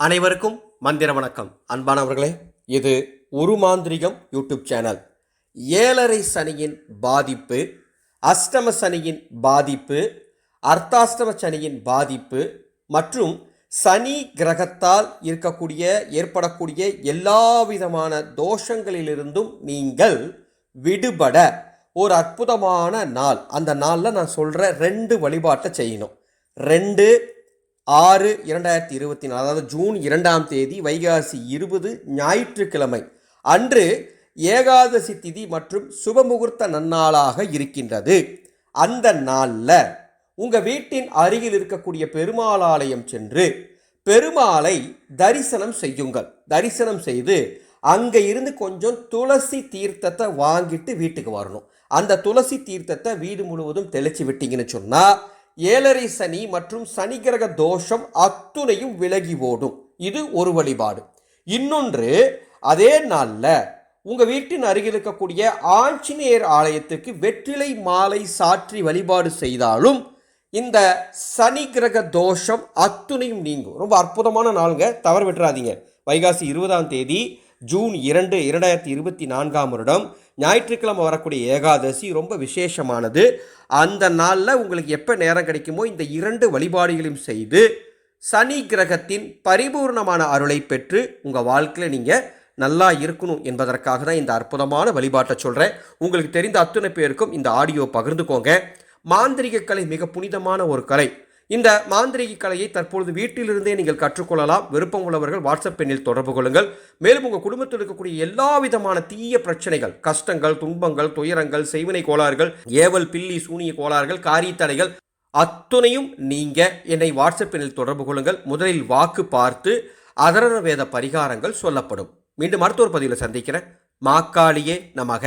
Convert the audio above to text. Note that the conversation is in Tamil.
அனைவருக்கும் மந்திர வணக்கம். அன்பானவர்களே இது ஒரு மாந்திரிகம் யூடியூப் சேனல். ஏழரை சனியின் பாதிப்பு அஷ்டம சனியின் பாதிப்பு அர்த்தாஷ்டம சனியின் பாதிப்பு மற்றும் சனி கிரகத்தால் இருக்கக்கூடிய ஏற்படக்கூடிய எல்லா விதமான தோஷங்களிலிருந்தும் நீங்கள் விடுபட ஒரு அற்புதமான நாள். அந்த நாளில் நான் சொல்கிற ரெண்டு வழிபாட்டை செய்யணும். ரெண்டு ஆறு இரண்டாயிரத்தி இருபத்தி நாலு அதாவது ஜூன் இரண்டாம் தேதி வைகாசி இருபது ஞாயிற்றுக்கிழமை அன்று ஏகாதசி திதி மற்றும் சுபமுகூர்த்த நன்னாளாக இருக்கின்றது. அந்த நாளில் உங்கள் வீட்டின் அருகில் இருக்கக்கூடிய பெருமாள் ஆலயம் சென்று பெருமாளை தரிசனம் செய்யுங்கள். தரிசனம் செய்து அங்கே இருந்து கொஞ்சம் துளசி தீர்த்தத்தை வாங்கிட்டு வீட்டுக்கு வரணும். அந்த துளசி தீர்த்தத்தை வீடு முழுவதும் தெளிச்சு விட்டீங்கன்னு சொன்னால் ஏழரை சனி மற்றும் சனி கிரக தோஷம் அத்துணையும் விலகி ஓடும். இது ஒரு வழிபாடு. இன்னொன்று அதே நாளில் உங்கள் வீட்டின் அருகில் இருக்கக்கூடிய ஆஞ்சநேயர் ஆலயத்துக்கு வெற்றிலை மாலை சாற்றி வழிபாடு செய்தாலும் இந்த சனி கிரக தோஷம் அத்துணையும் நீங்கும். ரொம்ப அற்புதமான நாளுங்க. தவறு விட்டுறாதீங்க. வைகாசி இருபதாம் தேதி ஜூன் இரண்டு இரண்டாயிரத்தி இருபத்தி நான்காம் வருடம் ஞாயிற்றுக்கிழமை வரக்கூடிய ஏகாதசி ரொம்ப விசேஷமானது. அந்த நாளில் உங்களுக்கு எப்போ நேரம் கிடைக்குமோ இந்த இரண்டு வழிபாடுகளையும் செய்து சனி கிரகத்தின் பரிபூர்ணமான அருளை பெற்று உங்கள் வாழ்க்கையில் நீங்கள் நல்லா இருக்கணும் என்பதற்காக தான் இந்த அற்புதமான வழிபாட்டை சொல்கிறேன் உங்களுக்கு தெரிந்த அத்தனை பேருக்கும் இந்த ஆடியோ பகிர்ந்துக்கோங்க. மாந்திரிக கலை மிக புனிதமான ஒரு கலை. இந்த மாந்திரிக கலையை தற்பொழுது வீட்டிலிருந்தே நீங்கள் கற்றுக்கொள்ளலாம். விருப்பம் உள்ளவர்கள் வாட்ஸ்அப் எண்ணில் தொடர்பு கொள்ளுங்கள். மேலும் உங்கள் குடும்பத்தில் இருக்கக்கூடிய எல்லா விதமான தீய பிரச்சனைகள் கஷ்டங்கள் துன்பங்கள் துயரங்கள் செய்வினை கோளாறுகள் ஏவல் பில்லி சூனிய கோளாறுகள் காரியத்தடைகள் அத்துணையும் நீங்கள் என்னை வாட்ஸ்அப் எண்ணில் தொடர்பு கொள்ளுங்கள். முதலில் வாக்கு பார்த்து அதரவேத பரிகாரங்கள் சொல்லப்படும். மீண்டும் மருத்துவர் பதிவில் சந்திக்கிறேன். மாக்காளியே நமக.